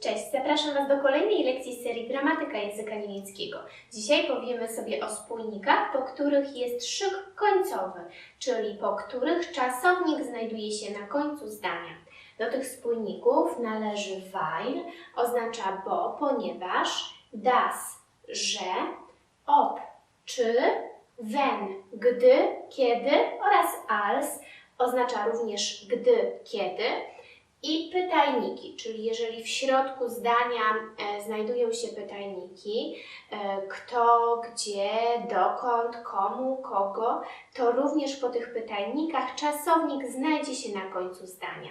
Cześć, zapraszam Was do kolejnej lekcji serii Gramatyka języka niemieckiego. Dzisiaj powiemy sobie o spójnikach, po których jest szyk końcowy, czyli po których czasownik znajduje się na końcu zdania. Do tych spójników należy weil, oznacza bo, ponieważ, das, że, ob, czy, wenn, gdy, kiedy oraz als oznacza również gdy, kiedy. I pytajniki, czyli jeżeli w środku zdania e, znajdują się pytajniki, e, kto, gdzie, dokąd, komu, kogo, to również po tych pytajnikach czasownik znajdzie się na końcu zdania.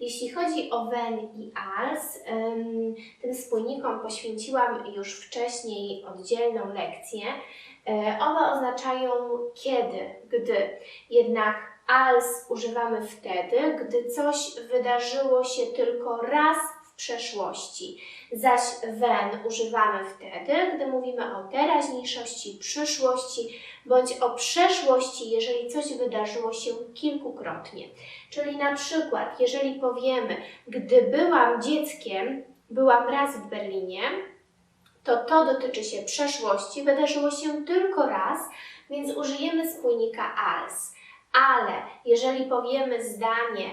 Jeśli chodzi o when i als, ym, tym spójnikom poświęciłam już wcześniej oddzielną lekcję. E, one oznaczają kiedy, gdy. Jednak als używamy wtedy, gdy coś wydarzyło się tylko raz w przeszłości. Zaś when używamy wtedy, gdy mówimy o teraźniejszości, przyszłości bądź o przeszłości, jeżeli coś wydarzyło się kilkukrotnie. Czyli na przykład, jeżeli powiemy, gdy byłam dzieckiem, byłam raz w Berlinie, to to dotyczy się przeszłości, wydarzyło się tylko raz, więc użyjemy spójnika als. Ale jeżeli powiemy zdanie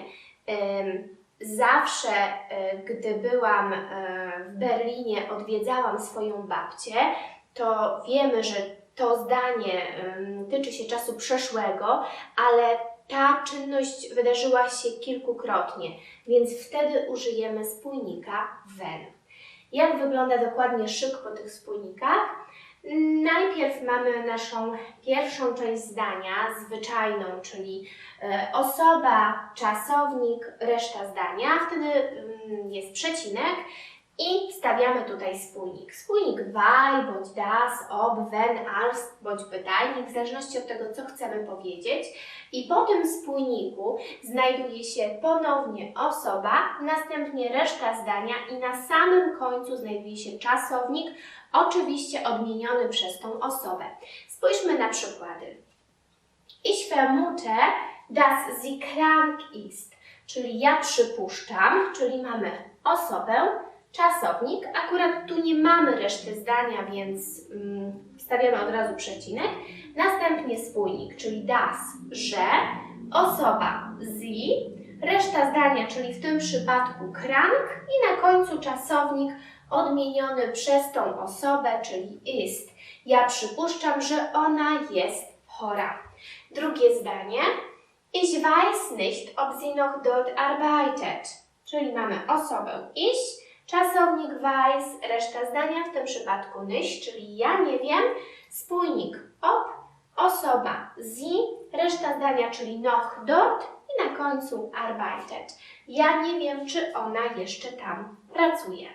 zawsze, e, gdy byłam e, w Berlinie, odwiedzałam swoją babcię, to wiemy, że to zdanie tyczy się czasu przeszłego, ale ta czynność wydarzyła się kilkukrotnie, więc wtedy użyjemy spójnika when. Jak wygląda dokładnie szyk po tych spójnikach? Najpierw mamy naszą pierwszą część zdania, zwyczajną, czyli e, osoba, czasownik, reszta zdania. Wtedy mm, jest przecinek i stawiamy tutaj spójnik. Spójnik weil, bądź das, ob, wenn, als, bądź pytajnik, w zależności od tego, co chcemy powiedzieć. I po tym spójniku znajduje się ponownie osoba, następnie reszta zdania i na samym końcu znajduje się czasownik, oczywiście odmieniony przez tą osobę. Spójrzmy na przykłady. Ich vermute, dass sie krank ist, czyli ja przypuszczam, czyli mamy osobę, czasownik. Akurat tu nie mamy reszty zdania, więc mm, stawiamy od razu przecinek. Następnie spójnik, czyli das, że, osoba sie, reszta zdania, czyli w tym przypadku krank i na końcu czasownik odmieniony przez tą osobę, czyli ist. Ja przypuszczam, że ona jest chora. Drugie zdanie. Ich weiß nicht, ob sie noch dort arbeitet. Czyli mamy osobę ich, czasownik weiß, reszta zdania, w tym przypadku nicht, czyli ja nie wiem, spójnik ob, osoba sie, reszta zdania, czyli noch dort i na końcu arbeitet. Ja nie wiem, czy ona jeszcze tam pracuje.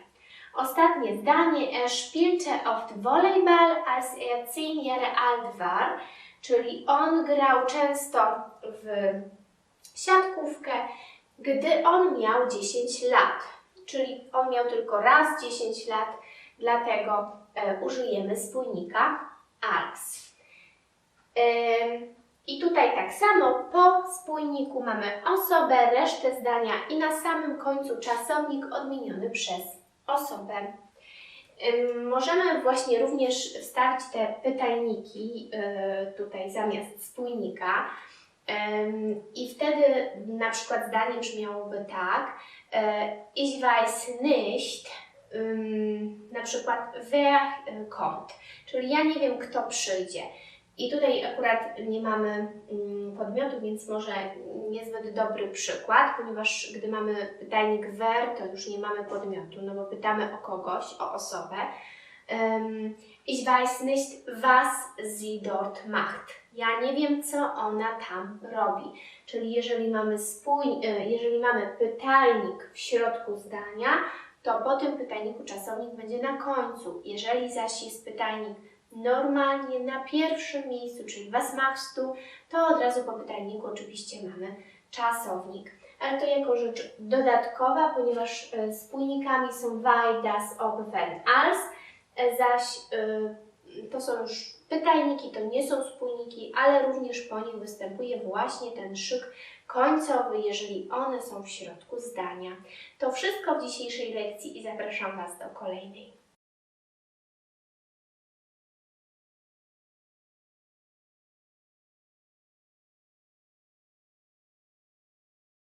Ostatnie zdanie. Er spielte oft Volleyball, als er zehn Jahre alt war, czyli on grał często w siatkówkę, gdy on miał 10 lat. Czyli on miał tylko raz 10 lat, dlatego e, użyjemy spójnika als. I tutaj tak samo po spójniku mamy osobę, resztę zdania i na samym końcu czasownik odmieniony przez osobę. Możemy właśnie również wstawić te pytajniki y, tutaj zamiast spójnika. Na przykład zdanie brzmiałoby tak: e, Ich weiß nicht, na przykład wer y, kommt, czyli ja nie wiem, kto przyjdzie. I tutaj akurat nie mamy podmiotu, więc może niezbyt dobry przykład, ponieważ gdy mamy pytajnik wer, to już nie mamy podmiotu, no bo pytamy o kogoś, o osobę. Ich weiß nicht, was sie dort macht. Ja nie wiem, co ona tam robi. Czyli jeżeli mamy, spój, e, jeżeli mamy pytajnik w środku zdania, to po tym pytajniku czasownik będzie na końcu. Jeżeli zaś jest pytajnik normalnie na pierwszym miejscu, czyli was machst du, to od razu po pytajniku oczywiście mamy czasownik. Ale to jako rzecz dodatkowa, ponieważ e, spójnikami są weil, das, ob, wenn, als, e, zaś to są już pytajniki, to nie są spójniki, ale również po nich występuje właśnie ten szyk końcowy, jeżeli one są w środku zdania. To wszystko w dzisiejszej lekcji i zapraszam Was do kolejnej.